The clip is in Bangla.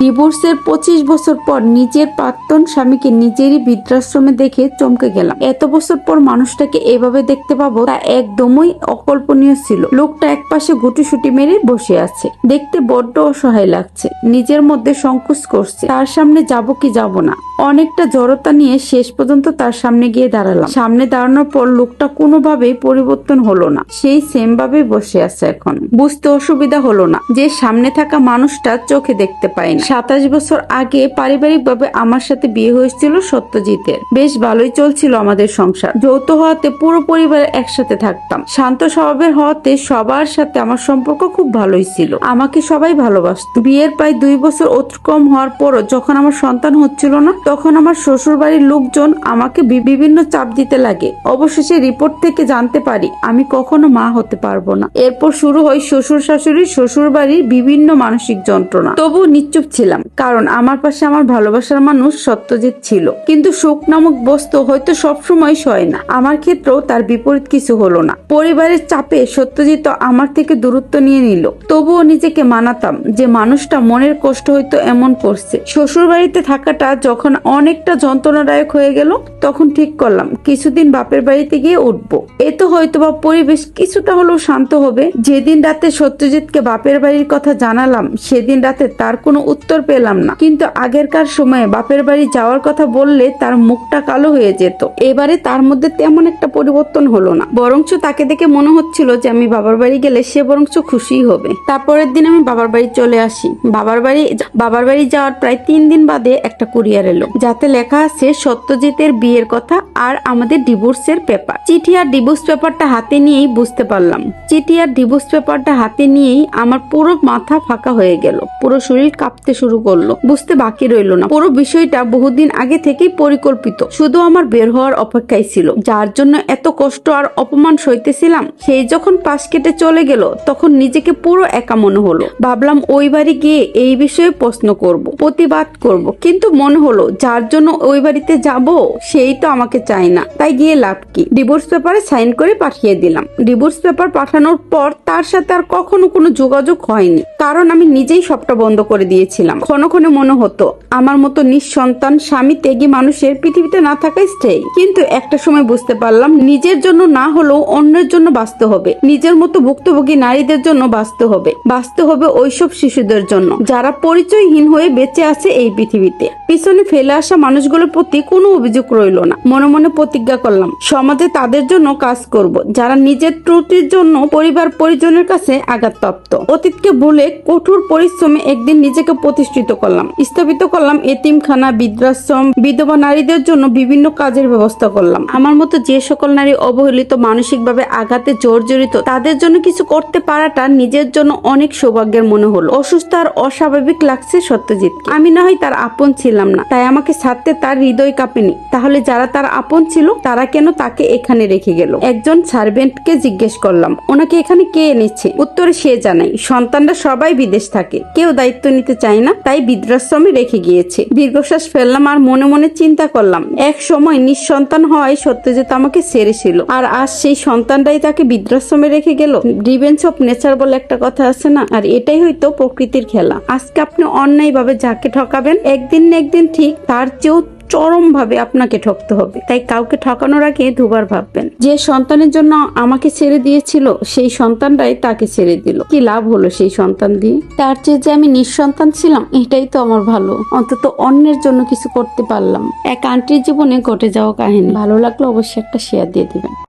ডিভোর্সের পঁচিশ বছর পর নিজের প্রাক্তন স্বামীকে নিজেরই বৃদ্ধাশ্রমে দেখে চমকে গেলাম। এত বছর পর মানুষটাকে এভাবে দেখতে পাবো তা একদমই অকল্পনীয় ছিল। লোকটা একপাশে গুটিসুটি মেরে বসে আছে। দেখতে বড্ড অসহায় লাগছে। নিজের মধ্যে সংকোচ করছে। তার সামনে যাব কি যাব না। অনেকটা জড়তা নিয়ে শেষ পর্যন্ত তার সামনে গিয়ে দাঁড়ালাম। সামনে দাঁড়ানোর পর লোকটা কোনোভাবেই পরিবর্তন হলো না। সেই সেম ভাবে বসে আছে এখন। বুঝতে অসুবিধা হলো না যে সামনে থাকা মানুষটা চোখে দেখতে পাই না। সাতাশ বছর আগে পারিবারিক ভাবে আমার সাথে বিয়ে হয়েছিল সত্যজিতের। বেশ ভালোই চলছিল আমাদের সংসার। যৌথ হওয়াতে পুরো পরিবার একসাথে থাকতাম। শান্ত স্বভাবের হওয়াতে সবার সাথে আমার সম্পর্ক খুব ভালোই ছিল। আমাকে সবাই ভালোবাসত। বিয়ের প্রায় দুই বছর অতিক্রম হওয়ার পরও যখন আমার সন্তান হচ্ছিল না, তখন আমার শ্বশুর বাড়ির লোকজন আমাকে বিভিন্ন চাপ দিতে লাগে। অবশেষে রিপোর্ট থেকে জানতে পারি, আমি কখনো মা হতে পারব না। এরপর শুরু হয় শ্বশুর শাশুড়ি শ্বশুর বাড়ির বিভিন্ন মানসিক যন্ত্রণা। তবু নিশ্চুপ ছিলাম, কারণ আমার পাশে আমার ভালোবাসার মানুষ সত্যজিৎ ছিল। কিন্তু শোক নামক বস্তু হয়তো সবসময় সয় না। আমার ক্ষেত্রেও তার বিপরীত কিছু হলো না। পরিবারের চাপে সত্যজিৎ আমার থেকে দূরত্ব নিয়ে নিল। তবুও নিজেকে মানাতাম যে মানুষটা মনের কষ্ট হয়তো এমন করছে। শ্বশুর বাড়িতে থাকাটা যখন অনেকটা যন্ত্রণাদায়ক হয়ে গেল, তখন ঠিক করলাম, কিছুদিন বাপের বাড়িতে গিয়ে উঠবো। এ তো হয়তো বা পরিবেশ কিছুটা হলেও শান্ত হবে। যেদিন রাতে সত্যজিৎকে বাপের বাড়ির কথা জানালাম, সেদিন রাতে তার কোনো উত্তর পেলাম না। কিন্তু আগেরকার সময়ে বাপের বাড়ি যাওয়ার কথা বললে তার মুখটা কালো হয়ে যেত। এবারে তার মধ্যে তেমন একটা পরিবর্তন হলো না। বরঞ্চ তাকে দেখে মনে হচ্ছিল যে আমি বাবার বাড়ি গেলে সে বরঞ্চ খুশি হবে। তারপরের দিন আমি বাবার বাড়ি চলে আসি। বাবার বাড়ি বাবার বাড়ি যাওয়ার প্রায় তিন দিন বাদে একটা কুরিয়ার এলো। যাতে লেখা আছে সত্যজিতের বিয়ের কথা আর আমাদের ডিভোর্সের পেপার। চিঠি আর ডিভোর্স পেপারটা হাতে নিয়েই বুঝতে পারলাম। চিঠি আর ডিভোর্স পেপারটা হাতে নিয়েই আমার পুরো মাথা ফাঁকা হয়ে গেল। পুরো শরীর কাঁপতে শুরু করল। বুঝতে বাকি রইল না। পুরো বিষয়টা বহুদিন আগে থেকেই পরিকল্পিত। শুধু আমার বের হওয়ার অপেক্ষায় ছিল। যার জন্য এত কষ্ট আর অপমান সইতেছিলাম, সেই যখন পাশ কেটে চলে গেল, তখন নিজেকে পুরো একা মনে হলো। ভাবলাম ওই বাড়ি গিয়ে এই বিষয়ে প্রশ্ন করব, প্রতিবাদ করব। কিন্তু মনে হলো, যার জন্য ওই বাড়িতে যাব, সেই তো আমাকে চায় না। তাই গিয়ে লাভ কি? ডিভোর্স পেপারে সাইন করে পাঠিয়ে দিলাম। ডিভোর্স পেপার পাঠানোর পর তার সাথে আর কখনো কোনো যোগাযোগ হয়নি। কারণ আমি নিজেই সবটা বন্ধ করে দিয়েছিলাম। ক্ষণে ক্ষণে মনে হতো, আমার মতো নিঃসন্তান স্বামী ত্যাগী মানুষের পৃথিবীতে না থাকাই স্টেই কিন্তু একটা সময় বুঝতে পারলাম, নিজের জন্য না হলেও অন্যের জন্য বাঁচতে হবে। নিজের মতো ভুক্তভোগী নারীদের জন্য বাঁচতে হবে। বাঁচতে হবে ওইসব শিশুদের জন্য। যারা পরিচয়হীন হয়ে বেঁচে আছে এই পৃথিবীতে। পিছনে ফেলে আসা মানুষগুলোর প্রতি কোনো অভিযোগ রইল না। মনে মনে প্রতিজ্ঞা করলাম, সমাজে তাদের জন্য কাজ করব। যারা নিজের ত্রুটির জন্য পরিবার পরিজনের কাছে আঘাতপ্রাপ্ত। অতীতকে ভুলে কঠোর পরিশ্রমে একদিন নিজেকে প্রতিষ্ঠিত করলাম। স্থাপিত করলাম এতিমখানা, বৃদ্ধাশ্রম, বিধবা নারীদের জন্য বিভিন্ন কাজের ব্যবস্থা করলাম। আমার মতো যে সকল নারী অবহেলিত মানসিকভাবে আঘাতে জর্জরিত, তাদের জন্য কিছু করতে পারাটা নিজের জন্য অনেক সৌভাগ্যের মনে হলো। অসুস্থ আর অস্বাভাবিক লাগছে সত্যজিৎ আমি না হয় তার আপন ছিলাম না, তাই আমাকে ছাড়তে তার হৃদয় কাঁপেনি। তাহলে যারা তার আপন ছিল, তারা কেন তাকে এখানে রেখে গেল? একজন সার্ভেন্টকে জিজ্ঞেস করলাম, ওনাকে এখানে কে এনেছে? উত্তরে, সে জানাই। সন্তানরা সবাই বিদেশ থাকে। কেউ দায়িত্ব নিতে চায় না, তাই বৃদ্ধাশ্রমে রেখে গিয়েছে। দীর্ঘশ্বাস ফেললাম আর মনে মনে চিন্তা করলাম, এক সময় নিঃসন্তান হওয়ায় সত্যজিৎ আমাকে ছেড়েছিল আর আজ সেই সন্তানটাই তাকে বৃদ্ধাশ্রমে রেখে গেল। ডিভেন্স অফ নেচার বলে একটা কথা আছে না? আর এটাই হয়তো প্রকৃতির খেলা। আজকে আপনি অন্যায়ভাবে যাকে ঠকাবেন, একদিন না একদিন ঠিক তার চেয়েও চরম ভাবে আপনাকে ঠকতে হবে। তাই কাউকে ঠকানোর আগে দুবার ভাববেন। যে সন্তানের জন্য আমাকে ছেড়ে দিয়েছিল, সেই সন্তানটাই তাকে ছেড়ে দিল। কি লাভ হলো সেই সন্তান দিয়ে? তার চেয়ে যে আমি নিঃসন্তান ছিলাম, এটাই তো আমার ভালো। অন্তত অন্যের জন্য কিছু করতে পারলাম। এক আন্টির জীবনে ঘটে যাওয়া কাহিনী। ভালো লাগল অবশ্যই একটা শেয়ার দিয়ে দিবেন।